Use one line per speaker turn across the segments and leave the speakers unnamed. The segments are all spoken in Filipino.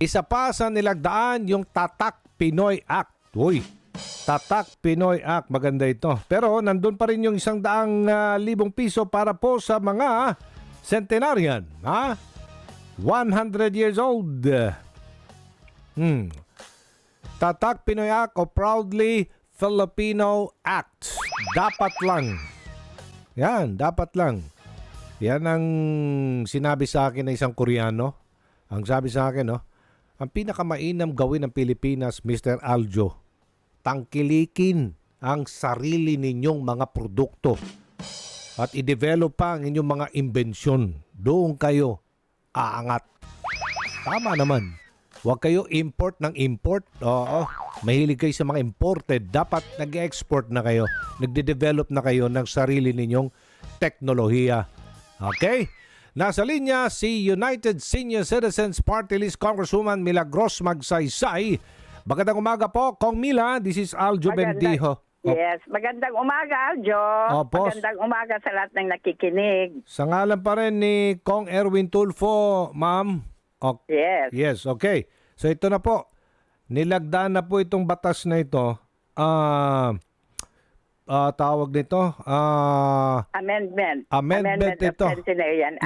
Isa pa sa nilagdaan yung Tatak Pinoy Act. Uy, Tatak Pinoy Act. Maganda ito. Pero nandun pa rin yung isang daang ah, libong piso para po sa mga centenarian. Ha? 100 years old. Hmm. Tatak Pinoy Act o Proudly Filipino Act. Dapat lang. Yan, dapat lang. Yan ang sinabi sa akin ng isang Koreano. Ang sabi sa akin, no, ang pinakamainam gawin ng Pilipinas, Mr. Aljo, tangkilikin ang sarili ninyong mga produkto at i-develop pa ang inyong mga imbensyon. Doon kayo aangat. Tama naman. Huwag kayo import ng import. Oo. Mahilig kayo sa mga imported. Dapat nag-export na kayo. Nagde-develop na kayo ng sarili ninyong teknolohiya. Okay? Nasa linya si United Senior Citizens Party List Congresswoman Milagros Magsaysay. Magandang umaga po, Kong Mila. This is Aljo Bendijo.
Yes, magandang umaga, Aljo.
Opo.
Magandang umaga sa lahat ng nakikinig.
Sa ngalan pa rin ni Kong Erwin Tulfo, ma'am. O-
Yes.
Yes, okay. So ito na po. Nilagdaan na po itong batas na ito. Ah, ah, tawag nito. Ah,
Amendment.
Amendment
of
ito.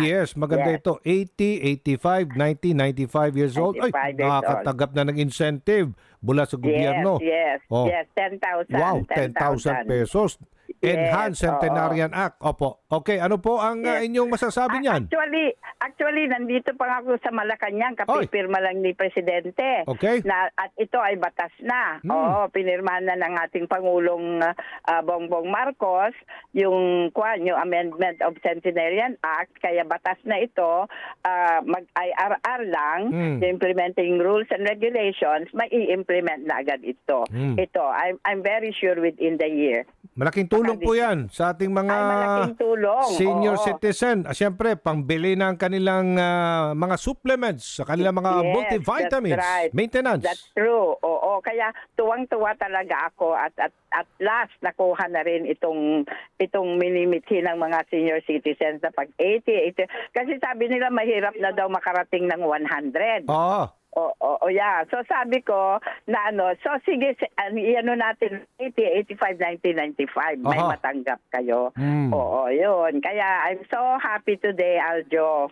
Yes, maganda
Yes.
ito. 80, 85, 90, 95 years old. Ay,
95 years
nakakatanggap na ng incentive mula sa gobyerno.
Yes, yes,
Oh.
yes. 10,000.
Wow, 10,000 pesos. Enhanced
Yes, oo.
Centenarian Act. Opo. Okay, ano po ang
Yes.
inyong masasabi niyan?
Actually, actually nandito pa ako sa Malacanang, kapipirma lang ni presidente.
Okay.
Na at ito ay batas na.
Hmm.
Oo, pinirmahan na ng ating pangulong ah, Bongbong Marcos yung kwan, yung Amendment of Centenarian Act kaya batas na ito ah, mag IRR lang,
Hmm.
the implementing rules and regulations, mai implement na agad ito.
Hmm.
Ito, I'm I'm very sure within the year.
Malaking tulong po yan sa ating mga
Ay, malaking tulong.
Senior
Oo.
citizen. Ah, Siyempre, pangbili ng kanilang ah, mga supplements, sa kanilang mga
Yes,
multivitamins,
that's right.
maintenance.
That's true. Oo, kaya tuwang-tuwa talaga ako at at at last nakuha na rin itong itong minimithi ng mga senior citizens na pag 80, 80. Kasi sabi nila mahirap na daw makarating ng 100.
Oo.
O, o, o, yeah. So sabi ko na ano, so sige, si- ano natin 80, 85, 90, 95. May
Aha.
matanggap kayo.
Hmm.
Oo, yun. Kaya I'm so happy today, Aljo.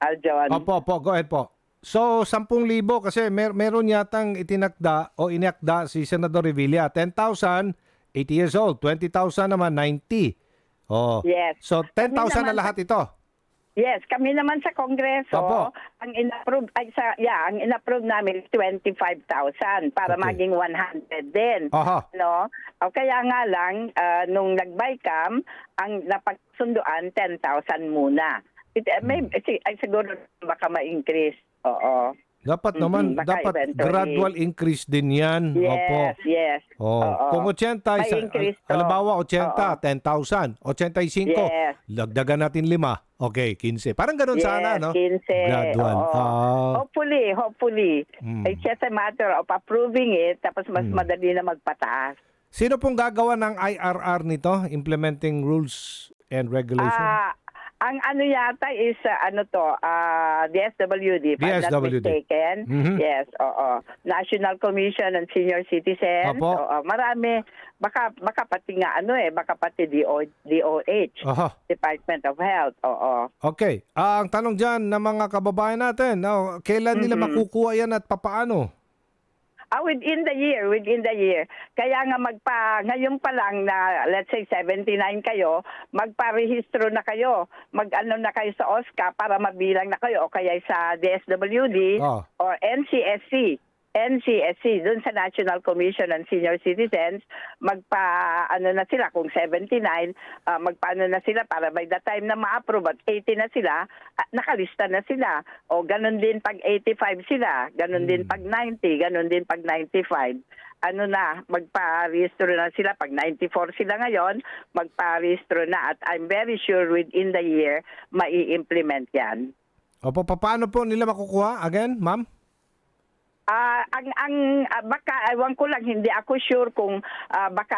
Aljon.
Opo, opo, go ahead po. So, 10,000 kasi mer meron yatang itinakda o inakda si Senador Revilla. 10,000, 80 years old. 20,000 naman, 90. Oh.
Yes.
So, 10,000 na lahat ito.
Yes, kami naman sa Kongreso,
Opo.
ang in-approve ay sa yeah, ang in-approve namin is 25,000 para
Okay.
maging 100 din.
Aha.
No? O kaya nga lang ah, nung nag-bycam, ang napagsunduan 10,000 muna. It, eh, may,
Hmm.
si- ay, siguro baka ma-increase. Oo.
Dapat naman,
baka
dapat gradual increase din yan.
Yes,
Opo.
yes.
Oh,
Oo.
kung 80,
May
isa,
increase to.
halimbawa 80,
Oo.
10,000. 85,
Yes.
lagdagan natin 5. Okay, 15. Parang ganun
Yes,
sana, no?
15.
Gradual.
oo.
Ah.
Hopefully, hopefully.
Mm.
It's just a matter of approving it tapos mas
Mm.
madali na magpataas.
Sino pong gagawa ng IRR nito? Implementing Rules and Regulation?
Ah, ang ano yata is uh, ano to, ah DSWD, if I'm not
DSWD.
mistaken.
Mhm.
Yes, oo. National Commission on Senior Citizens.
Opo.
Oo, marami. Baka baka pati nga ano eh, baka pati DO, DOH,
Aha.
Department of Health. Oo.
Okay. Ah, ang tanong dyan ng mga kababayan natin, no, kailan nila
Mhm.
makukuha yan at papaano?
Ah, within the year, within the year. Kaya nga magpa, ngayon pa lang na, let's say 79 kayo, magparehistro na kayo. Mag-ano na kayo sa OSCA para mabilang na kayo o kaya sa DSWD
Ah.
or NCSC. NCSC, dun sa National Commission on Senior Citizens, magpa, ano na sila, kung 79, ah, magpaano na sila para by the time na ma-approve at 80 na sila, ah, nakalista na sila. O ganun din pag 85 sila, ganun din pag 90, ganun din pag 95 ano na, magpa-rehistro na sila. Pag 94 sila ngayon, magpa-rehistro na. At I'm very sure within the year, mai-implement yan.
Opo, paano po nila makukuha? Again, ma'am?
Ah, ang ang ah, baka ewan ko lang hindi ako sure kung ah, baka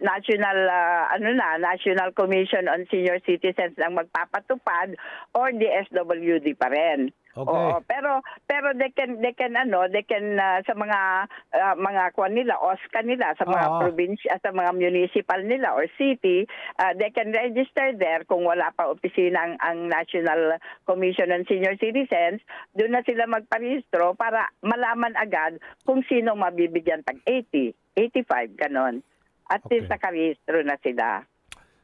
National ah, ano na National Commission on Senior Citizens ang magpapatupad or DSWD pa rin.
Okay.
Oo, pero pero they can they can ano, they can uh, sa mga uh, mga kwan nila, OSCA nila sa mga
Oo.
probinsya sa mga municipal nila or city, uh, they can register there kung wala pa opisina ang, ang National Commission on Senior Citizens, doon na sila magparehistro para malaman agad kung sino mabibigyan tag 80, 85 ganon. At
Okay.
least nakarehistro na sila.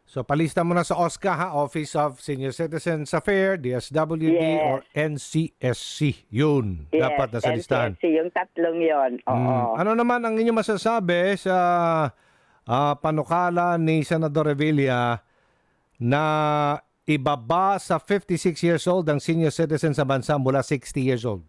So palista mo na sa OSCA ha, Office of Senior Citizens Affairs, DSWD
Yes.
or NCSC. Yun,
Yes,
dapat nasa listahan.
NCSC, yung tatlong yon. Oo.
Mm. Ano naman ang inyong masasabi sa ah, panukala ni Senador Revilla na ibaba sa 56 years old ang senior citizen sa bansa mula 60 years old?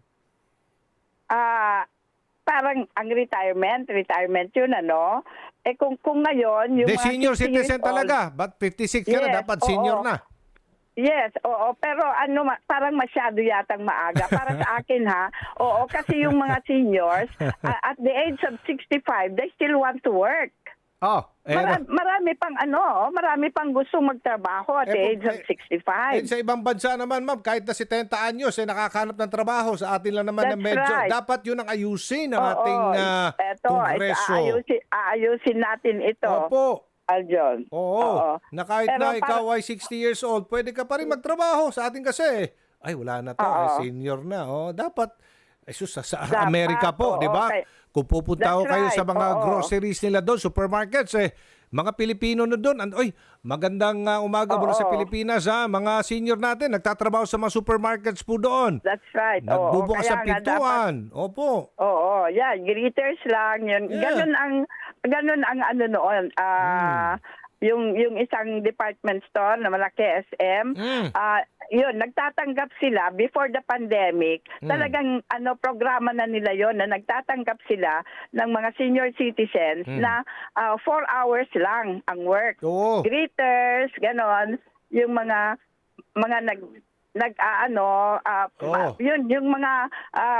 Parang ang retirement, retirement yun ano. Eh kung kung ngayon yung
De senior
60 years
citizen
old-
talaga. But 56 ka na,
Yes,
dapat senior
oo.
na.
Yes, oo, pero ano parang masyado yatang maaga para sa akin ha. Oo, kasi yung mga seniors at the age of 65, they still want to work.
Oh, eh,
Marami, marami pang ano, oh, marami pang gusto magtrabaho at
Eh,
the age of
eh,
65.
Eh, sa ibang bansa naman, ma'am, kahit na si 70 anyos, eh, nakakahanap ng trabaho. Sa atin lang naman na
That's
medyo.
right.
Dapat yun ang ayusin ng
Oo,
ating ah,
eto,
kongreso.
aayusin, aayusin natin ito,
Opo.
Aljon.
Oo. Na kahit
Pero
na ikaw
para-
ay 60 years old, pwede ka pa rin magtrabaho. Sa atin kasi, ay wala na to,
Oo.
ay senior na. Oh, dapat, ay sus, sa, sa Amerika po,
oo,
di ba?
okay.
Kung pupunta ho kayo sa mga
oo.
groceries nila doon, supermarkets, eh, mga Pilipino na doon, and, oy, magandang ah, umaga mula sa
Oo.
Pilipinas, ha? Mga senior natin, nagtatrabaho sa mga supermarkets po doon.
That's right. Oo,
Nagbubukas
kaya
ng
nga
pintuan. Opo.
Oo, yeah, greeters lang yun.
Yeah.
Ganun ang ganun ang ano noon. Ah, yung yung isang department store na malaki SM,
Mm.
ah, yun nagtatanggap sila before the pandemic.
Mm.
Talagang ano programa na nila yon na nagtatanggap sila ng mga senior citizens
Mm.
na ah, four hours lang ang work.
Oo.
Greeters, ganon, yung mga mga nag nag ah, ano ma-
Oo.
yun yung mga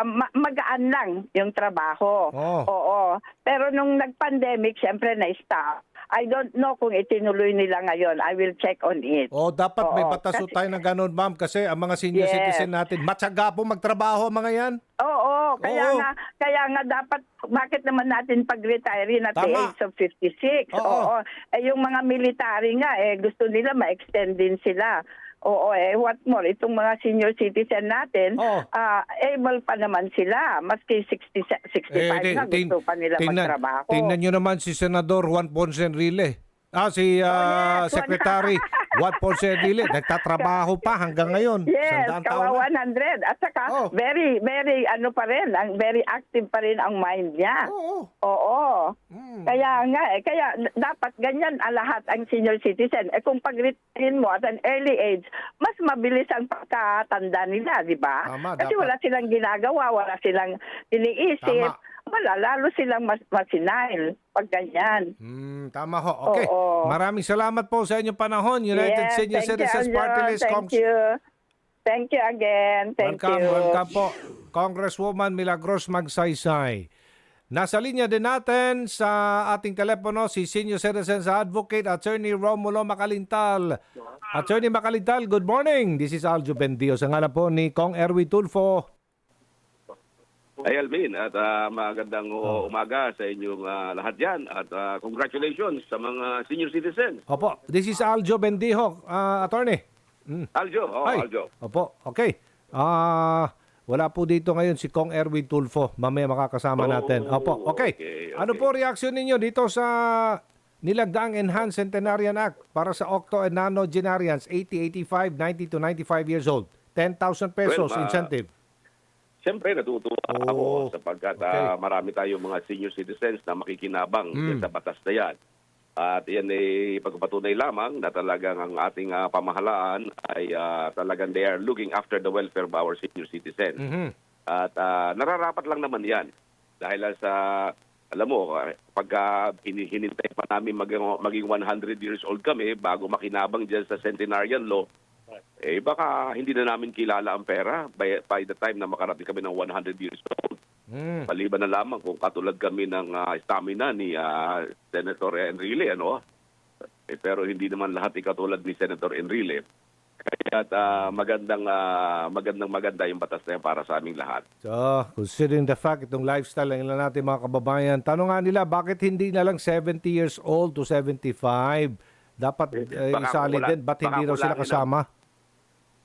ma- magaan lang yung trabaho.
Oo.
Oo. Pero nung nag-pandemic, syempre na-stop. I don't know kung itinuloy nila ngayon. I will check on it.
Oh, dapat may
Oo,
pataso
kasi-
tayo ng ganun, ma'am, kasi ang mga senior
Yes.
citizen natin, matyaga po magtrabaho mga yan.
Oo, kaya
Oo.
nga kaya nga dapat bakit naman natin pag-retire at the age of 56?
Oo.
Eh yung mga military nga eh gusto nila ma-extend din sila. Oo, eh what more itong mga senior citizen natin,
Oo.
ah, able pa naman sila maski 60 65
di-
na gusto pa nila
tingnan,
magtrabaho.
Tingnan nyo naman si Senador Juan Ponce Enrile. Ah, si ah,
Oh, yes,
Secretary Juan Ponce Enrile. Nagtatrabaho pa hanggang ngayon.
Yes,
Sandaan na.
100. At saka
Oh.
very very ano pa rin, ang very active pa rin ang mind niya.
Oo.
Oo.
Mm.
Kaya nga eh, kaya dapat ganyan ang lahat ang senior citizen. Eh kung pag-retire mo at an early age, mas mabilis ang pagkatanda nila, di ba?
Tama,
Kasi
dapat.
wala silang ginagawa, wala silang iniisip.
Tama.
Wala, lalo silang mas masinail pag ganyan.
Mm, tama ho. Okay.
Oo.
Maraming salamat po sa inyong panahon. United
Yes,
Senior
thank you,
Citizens
Aljon.
Party List.
Thank
Congs-
you. Thank you again. Thank
welcome,
you.
welcome po. Congresswoman Milagros Magsaysay. Nasa linya din natin sa ating telepono si Senior Citizens Advocate Attorney Romulo Makalintal. Attorney Makalintal, good morning. This is Aljo Bendio. Sa ngalan po ni Kong Erwi Tulfo.
Ay Alvin, at ah, magandang
Oh.
umaga sa inyong ah, lahat yan. At ah, congratulations sa mga senior citizens.
Opo, this is Aljo Bendijo, ah, Attorney. Mm.
Aljo, oh,
Ay,
Aljo.
Opo, okay. Ah, wala po dito ngayon si Kong Erwin Tulfo. Mamaya makakasama
Oh,
natin. Opo, okay.
okay,
Ano
okay.
po reaksyon ninyo dito sa nilagdaang Enhanced Centenarian Act para sa Octo and Nonagenarians 80, 85, 90 to 95 years old? 10,000 pesos
Well, ma-
incentive.
Siyempre, natutuwa
Oh,
ako sapagkat
okay.
ah, marami tayong mga senior citizens na makikinabang
Mm.
sa batas na yan. At yan ay pagpapatunay lamang na talagang ang ating ah, pamahalaan ay ah, talagang they are looking after the welfare of our senior citizens.
Mhm.
At ah, nararapat lang naman yan. Dahil sa, alam mo, ah, pagka hini- hinintay pa namin maging, maging 100 years old kami bago makinabang dyan sa centenarian law, eh baka hindi na namin kilala ang pera by, by the time na makarating kami ng 100 years old.
Mm.
Maliban na lamang kung katulad kami ng ah, stamina ni ah, Senator Enrile, ano? Eh, pero hindi naman lahat ikatulad ni Senator Enrile. Kaya ah, magandang ah, magandang maganda yung batas na yan para sa aming lahat.
So, considering the fact itong lifestyle ng ilan natin mga kababayan, tanong nga nila, bakit hindi na lang 70 years old to 75? Dapat
Baka
isali din. Ba't hindi raw sila kasama?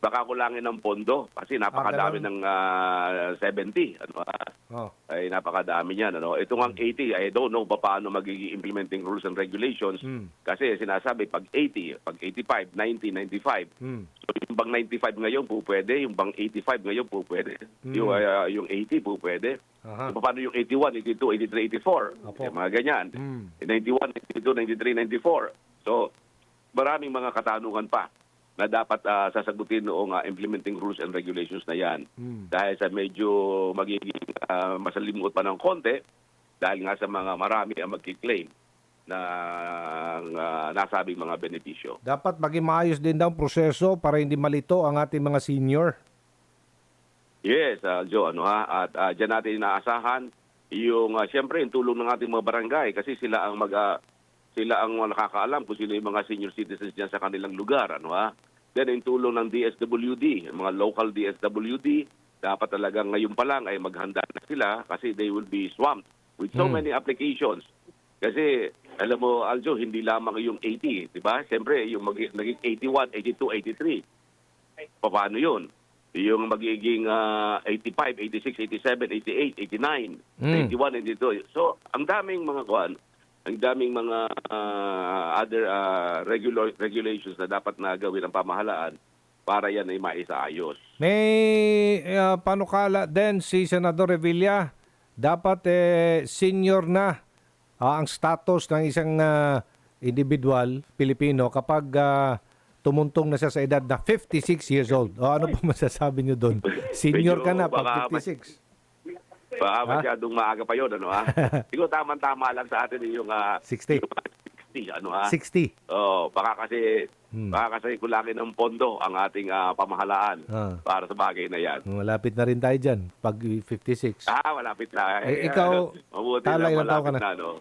Baka kulangin ng pondo kasi napakadami
ganun.
ng ah, 70. Ano, ah,
Oh.
ay napakadami niyan. Ano. Ito ang 80, I don't know pa paano magiging implementing rules and regulations.
Hmm.
Kasi sinasabi, pag 80, pag 85, 90, 95,
Hmm.
So yung bang 95 ngayon po pwede, yung bang 85 ngayon po pwede.
Mm.
Yung, ah, yung 80 po pwede.
Aha.
So, paano yung 81, 82, 83, 84?
Opo.
Eh, mga ganyan.
Mm.
91, 92, 93, 94. So maraming mga katanungan pa na dapat ah, sasagutin noong ah, implementing rules and regulations na yan.
Hmm.
Dahil sa medyo magiging ah, masalimuot pa ng konti, dahil nga sa mga marami ang magkiklaim ng ah, nasabing mga benepisyo.
Dapat maging maayos din daw proseso para hindi malito ang ating mga senior.
Yes, uh, Joe, ano ha? At uh, diyan natin inaasahan yung uh, siyempre yung tulong ng ating mga barangay kasi sila ang mag ah, sila ang nakakaalam kung sino yung mga senior citizens diyan sa kanilang lugar, ano ha? Then yung tulong ng DSWD, mga local DSWD, dapat talaga ngayon pa lang ay maghanda na sila kasi they will be swamped with so
Hmm.
many applications. Kasi alam mo Aljo, hindi lamang yung 80, 'di ba? Siyempre yung mag- naging 81, 82, 83 paano yun? Yung magiging ah, 85, 86, 87, 88, 89,
Mm.
91, 92. So, ang daming mga kuan, ang daming mga ah, other ah, regular regulations na dapat na gawin ng pamahalaan para yan ay maisaayos.
May uh, panukala din si Senador Revilla. Dapat eh, senior na ah, ang status ng isang ah, individual Pilipino kapag ah, tumuntong na siya sa edad na 56 years old. O ano pa masasabi niyo doon? Senior ka na pag
Medyo
56.
Baka masyadong maaga pa yun, ano ha? Siguro tama-tama lang sa atin yung ah,
60.
yung 60, ano ha?
60.
Oh, baka kasi
Hmm.
baka kasi kulangin ng pondo ang ating ah, pamahalaan
Ah.
para sa bagay na yan.
Malapit na rin tayo dyan pag 56.
Ah, malapit na.
Eh, ikaw,
mabuti
Tala,
na
taon ka
malapit
na?
na, no?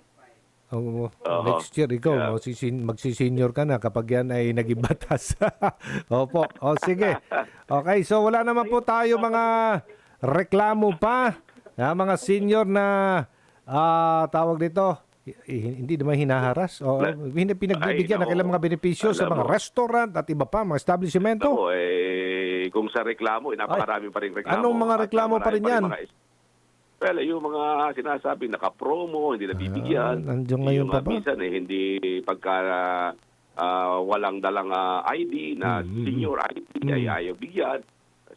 Oo.
Oo.
next year, ikaw,
Yeah.
magsisin- magsisenior ka na kapag yan ay naging batas. Opo. O sige. Okay, so wala naman po tayo mga reklamo pa. Ah, mga senior na ah, tawag dito, hi- hi- hindi naman hinaharas. O, hindi pinagbibigyan
Ay,
ng kailang mga benepisyo sa mga
mo.
restaurant at iba pa, mga establishmento.
Ako, eh, kung sa reklamo, eh, napakarami pa rin reklamo.
Anong mga reklamo pa rin yan?
mga is- well, yung mga sinasabi, naka-promo, hindi nabibigyan.
Ah, nandiyan ngayon
yung,
pa ba?
Minsan, eh, hindi pagka ah, walang dalang ah, ID na
Mm, mm,
senior ID ay
Mm.
ayaw bigyan.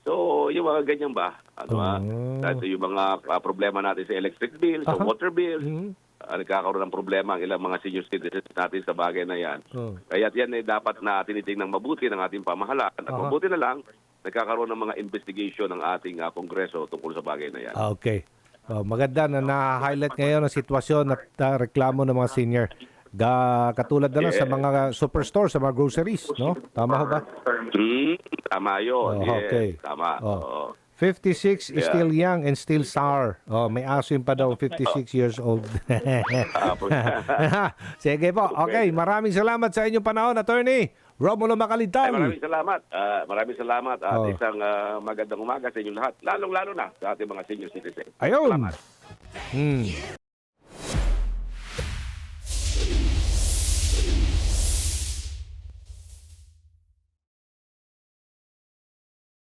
So, yung mga ganyan ba? Ano ah?
Oh.
Dahil yung mga ah, problema natin sa electric bill, sa
Aha.
water bill,
Mhm.
ah, nagkakaroon ng problema ang ilang mga senior citizens natin sa bagay na yan.
Oh.
Kaya yan ay dapat na tinitingnan mabuti ng ating pamahalaan. At
Aha.
mabuti na lang, nagkakaroon ng mga investigation ng ating ah, kongreso tungkol sa bagay na yan.
Ah, Okay. Oh, maganda na na-highlight ngayon ang sitwasyon at ah, reklamo ng mga senior. Ga, katulad na lang sa mga superstore, sa mga groceries, no? Tama ho ba?
Hmm, tama yun.
Oh,
yes,
okay.
Tama.
Oh.
Oo.
56 is
Yeah.
still young and still sour. Oh, may asim pa daw 56 years old. Sige po. Okay, maraming salamat sa inyong panahon, Attorney Romulo
Ay, maraming salamat. Ah, maraming salamat at
Oh.
isang ah, magandang umaga sa inyong lahat. Lalong-lalo na sa ating mga senior citizens.
Ayun.
Salamat.
Hmm.